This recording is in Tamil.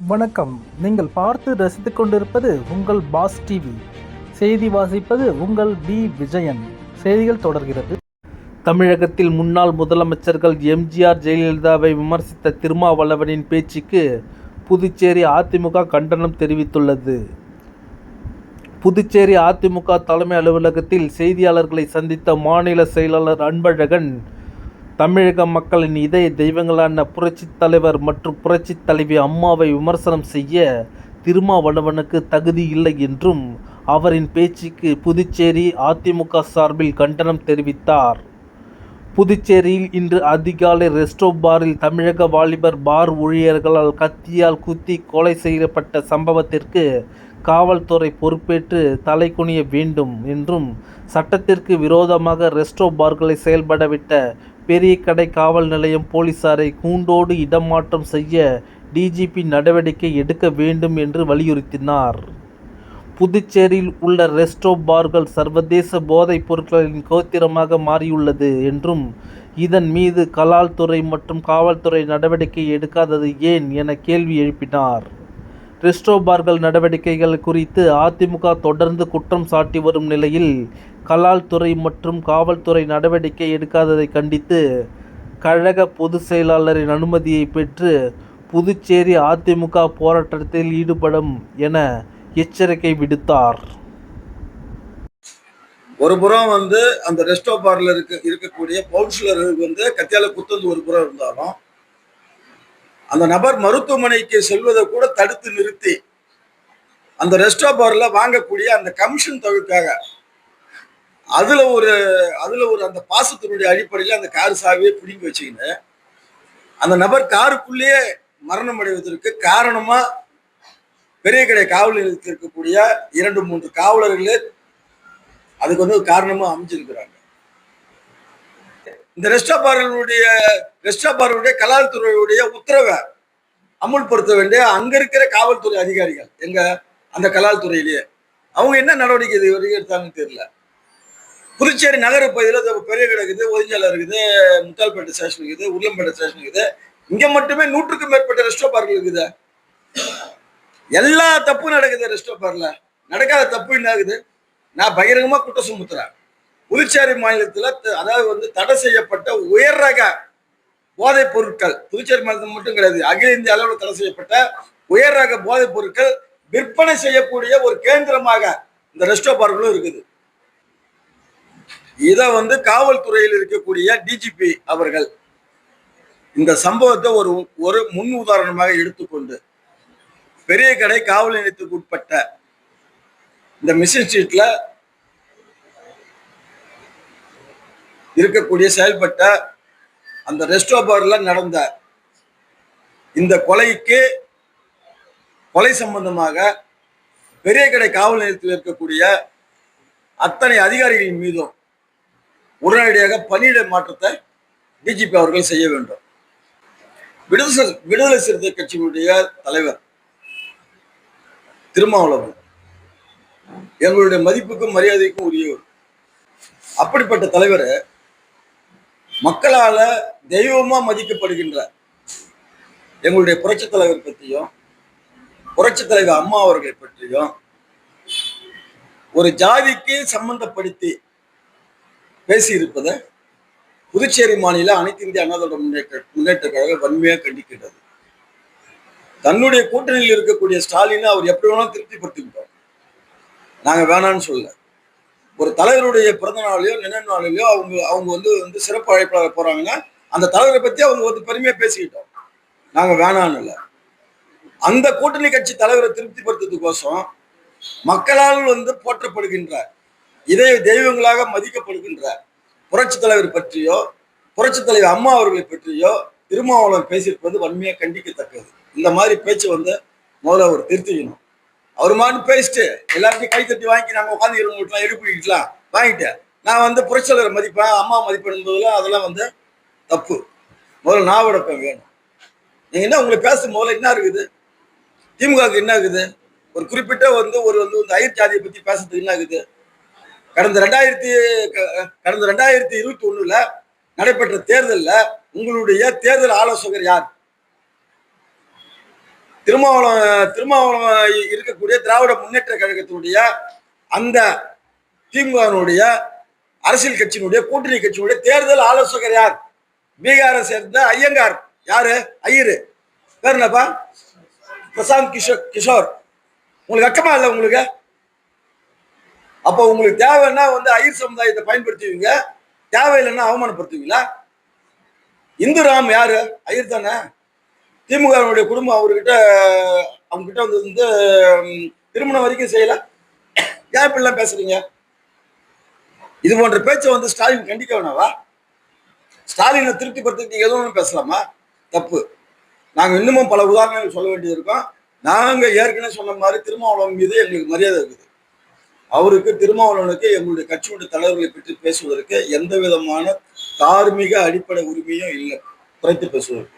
வணக்கம். நீங்கள் பார்த்து ரசித்துக் கொண்டிருப்பது உங்கள் பாஸ் டிவி. செய்தி வாசிப்பது உங்கள் பி விஜயன். செய்திகள் தொடர்கிறது. தமிழகத்தில் முன்னாள் முதலமைச்சர்கள் எம்ஜிஆர் ஜெயலலிதாவை விமர்சித்த திருமாவளவனின் பேச்சுக்கு புதுச்சேரி அதிமுக கண்டனம் தெரிவித்துள்ளது. புதுச்சேரி அதிமுக தலைமை அலுவலகத்தில் செய்தியாளர்களை சந்தித்த மாநில செயலாளர் அன்பழகன் தமிழக மக்களின் இதய தெய்வங்களான புரட்சித் தலைவர் மற்றும் புரட்சித் தலைவி அம்மாவை விமர்சனம் செய்ய திருமாவளவனுக்கு தகுதி இல்லை என்றும் அவரின் பேச்சுக்கு புதுச்சேரி அதிமுக சார்பில் கண்டனம் தெரிவித்தார். புதுச்சேரியில் இன்று அதிகாலை ரெஸ்டோ பாரில் தமிழக வாலிபர் பார் ஊழியர்களால் கத்தியால் குத்தி கொலை செய்யப்பட்ட சம்பவத்திற்கு காவல்துறை பொறுப்பேற்று தலைகுனிய வேண்டும் என்றும் சட்டத்திற்கு விரோதமாக ரெஸ்டோ பார்களை செயல்படவிட்ட பெரிய கடை காவல் நிலையம் போலீசாரை கூண்டோடு இடமாற்றம் செய்ய டிஜிபி நடவடிக்கை எடுக்க வேண்டும் என்று வலியுறுத்தினார். புதுச்சேரியில் உள்ள ரெஸ்டோ பார்கள் சர்வதேச போதைப் பொருட்களின் கோத்திரமாக மாறியுள்ளது என்றும் இதன் மீது கலால் துறை மற்றும் காவல்துறை நடவடிக்கை எடுக்காதது ஏன் என கேள்வி எழுப்பினார். கிறிஸ்டோபார்கள் நடவடிக்கைகள் குறித்து அதிமுக தொடர்ந்து குற்றம் சாட்டி வரும் நிலையில் கலால் துறை மற்றும் காவல்துறை நடவடிக்கை எடுக்காததை கண்டித்து கழக பொதுச் செயலாளரின் அனுமதியை பெற்று புதுச்சேரி அதிமுக போராட்டத்தில் ஈடுபடும் என எச்சரிக்கை விடுத்தார். ஒரு புறம் வந்து அந்த ரெஸ்டோ பார்ல இருக்க இருக்கக்கூடிய கவுன்சிலர்கள் வந்து கத்தியால குத்தந்து ஒரு புறம் இருந்தாலும் அந்த நபர் மருத்துவமனைக்கு செல்வதை கூட தடுத்து நிறுத்தி அந்த ரெஸ்டாபாரில் வாங்கக்கூடிய அந்த கமிஷன் தொகைக்காக அதில் ஒரு அதில் ஒரு அந்த பாசத்தினுடைய அடிப்படையில் அந்த கார் சாவியை பிடிங்கி வச்சுக்கின்னு அந்த நபர் காருக்குள்ளேயே மரணம் அடைவதற்கு காரணமாக பெரிய கடை காவல் நிலையத்தில் இருக்கக்கூடிய இரண்டு மூன்று காவலர்களே அதுக்கு வந்து காரணமாக அமைஞ்சிருக்கிறாங்க. இந்த ரெஸ்டாபார்களுடைய ரெஸ்டாபார்களுடைய கலால்துறையுடைய உத்தரவை அமுல்படுத்த வேண்டிய அங்க இருக்கிற காவல்துறை அதிகாரிகள் எங்க அந்த கலால்துறையிலேயே. அவங்க என்ன நடவடிக்கை இது வரைக்கும் எடுத்தாங்கன்னு தெரியல. புதுச்சேரி நகர பகுதியில் பெரிய கிடக்குது இருக்குது இருக்குது முத்தால்பேட்டை ஸ்டேஷன் இருக்குது உருளம்பேட்டை ஸ்டேஷன் இருக்குது. இங்கே மட்டுமே நூற்றுக்கும் மேற்பட்ட ரெஸ்டோ பார்கள் இருக்குது. எல்லா தப்பும் நடக்குது ரெஸ்டோ பார்ல நடக்காத தப்பு என்ன ஆகுது? நான் பகிரங்கமாக குற்றம் சுமத்துறேன். புதுச்சேரி மாநிலத்தில் த- அதாவது வந்து தடை செய்யப்பட்ட உயர் ரக போதைப் பொருட்கள் புதுச்சேரி மாநிலத்தில் மட்டும் கிடையாது அகில இந்திய அளவில் தடை செய்யப்பட்ட உயர் ரக போதைப் பொருட்கள் விற்பனை செய்யக்கூடிய ஒரு கேந்திரமாக இந்த ரெஸ்டோ பார்களும் இருக்குது. இதை வந்து காவல்துறையில் இருக்கக்கூடிய டிஜிபி அவர்கள் இந்த சம்பவத்தை ஒரு ஒரு முன் உதாரணமாக எடுத்துக்கொண்டு பெரிய கடை காவல் நிலையத்துக்கு உட்பட்ட இந்த மிஷின் ஸ்ட்ரீட்ல இருக்கக்கூடிய செயல்பட்ட அந்த ரெஸ்டோ நடந்த இந்த கொலைக்கு கொலை சம்பந்தமாக பெரிய கடை காவல் நிலையத்தில் இருக்கக்கூடிய அத்தனை அதிகாரிகளின் மீதும் உடனடியாக பணியிட மாற்றத்தை டிஜிபி அவர்கள் செய்ய வேண்டும். விடுதலை விடுதலை சிறுத்தை கட்சியினுடைய தலைவர் திருமாவளவன் எங்களுடைய மதிப்புக்கும் மரியாதைக்கும் உரியவர். அப்படிப்பட்ட தலைவர் மக்களால் தெய்வமாக மதிக்கப்படுகின்ற எங்களுடைய புரட்சித் தலைவர் பற்றியும் புரட்சித் தலைவர் அம்மா அவர்களை பற்றியும் ஒரு ஜாதிக்கு சம்பந்தப்படுத்தி பேசியிருப்பதை புதுச்சேரி மாநில அனைத்து இந்திய அண்ணாதோட முன்னேற்ற முன்னேற்ற கழகம் வன்மையாக கண்டிக்கின்றது. தன்னுடைய கூட்டணியில் இருக்கக்கூடிய ஸ்டாலினை அவர் எப்படி வேணாலும் திருப்திப்படுத்திக்கிட்டோம் நாங்கள் வேணான்னு சொல்லலை. ஒரு தலைவருடைய பிறந்த நாளையோ நினைவு நாளிலையோ அவங்க அவங்க வந்து வந்து சிறப்பு அழைப்பாளர் போறாங்கன்னா அந்த தலைவரை பத்தி அவங்க வந்து பெருமையா பேசிக்கிட்டோம். நாங்க வேணான்னு இல்லை. அந்த கூட்டணி கட்சி தலைவரை திருப்திப்படுத்துறதுக்கோசம் மக்களால் வந்து போற்றப்படுகின்ற இதய தெய்வங்களாக மதிக்கப்படுகின்ற புரட்சி தலைவர் பற்றியோ புரட்சி தலைவர் அம்மா அவர்களை பற்றியோ திருமாவளவன் பேசியிருப்பது வன்மையாக கண்டிக்கத்தக்கது. இந்த மாதிரி பேச்சு வந்து முதல்ல அவர் திருத்திக்கணும். அவர் பேசிட்டு எல்லாத்தையும் கை வாங்கி நாங்கள் உட்காந்து இருக்கலாம் எழுப்பிக்கலாம் வாங்கிட்டு நான் வந்து புரட்சி மதிப்பேன் அம்மா மதிப்பேன் என்பதெல்லாம் அதெல்லாம் வந்து தப்பு. முதல்ல நாவடக்கம் வேணும். நீங்க என்ன உங்களை பேசும் முதல்ல என்ன இருக்குது? திமுகவுக்கு என்ன இருக்குது? ஒரு குறிப்பிட்ட வந்து ஒரு வந்து இந்த ஐயர் ஜாதியை பத்தி பேசுறதுக்கு என்ன இருக்குது? கடந்த ரெண்டாயிரத்தி க- கடந்த ரெண்டாயிரத்தி இருபத்தி ஒண்ணுல நடைபெற்ற தேர்தலில் உங்களுடைய தேர்தல் ஆலோசகர் யார்? திருமாவளம் திருமாவளம் இருக்கக்கூடிய திராவிட முன்னேற்ற கழகத்தினுடைய அந்த திமுகனுடைய அரசியல் கட்சியினுடைய கூட்டணி கட்சியினுடைய தேர்தல் ஆலோசகர் யார்? பீகாரை சேர்ந்த ஐயங்கார். யாரு? ஐயரு. பேர் என்னப்பா? பிரசாந்த் கிஷோர் கிஷோர். உங்களுக்கு அக்கமா இல்லை உங்களுக்கு? அப்போ உங்களுக்கு தேவைன்னா வந்து ஐயர் சமுதாயத்தை பயன்படுத்துவீங்க. தேவையில்லைன்னா அவமானப்படுத்துவீங்களா? இந்து ராம் யாரு? ஐயர் தானே? திமுகவினுடைய குடும்பம் அவர்கிட்ட அவங்ககிட்ட வந்து வந்து திருமணம் வரைக்கும் செய்யல. ஏன் இப்படிலாம் பேசுறீங்க? இது போன்ற பேச்சை வந்து ஸ்டாலின் கண்டிக்க வேணாவா ஸ்டாலினை திருப்திப்படுத்தி நீங்க எதுவும் பேசலாமா? தப்பு. நாங்கள் இன்னமும் பல உதாரணங்கள் சொல்ல வேண்டியது இருக்கோம் நாங்கள் ஏற்கனவே சொன்ன மாதிரி திருமாவளவன் மீது எங்களுக்கு மரியாதை இருக்குது. அவருக்கு திருமாவளவனுக்கு எங்களுடைய கட்சியுடைய தலைவர்களை பற்றி பேசுவதற்கு எந்த விதமான தார்மீக அடிப்படை உரிமையும் இல்லை. குறைத்து பேசுவதற்கு.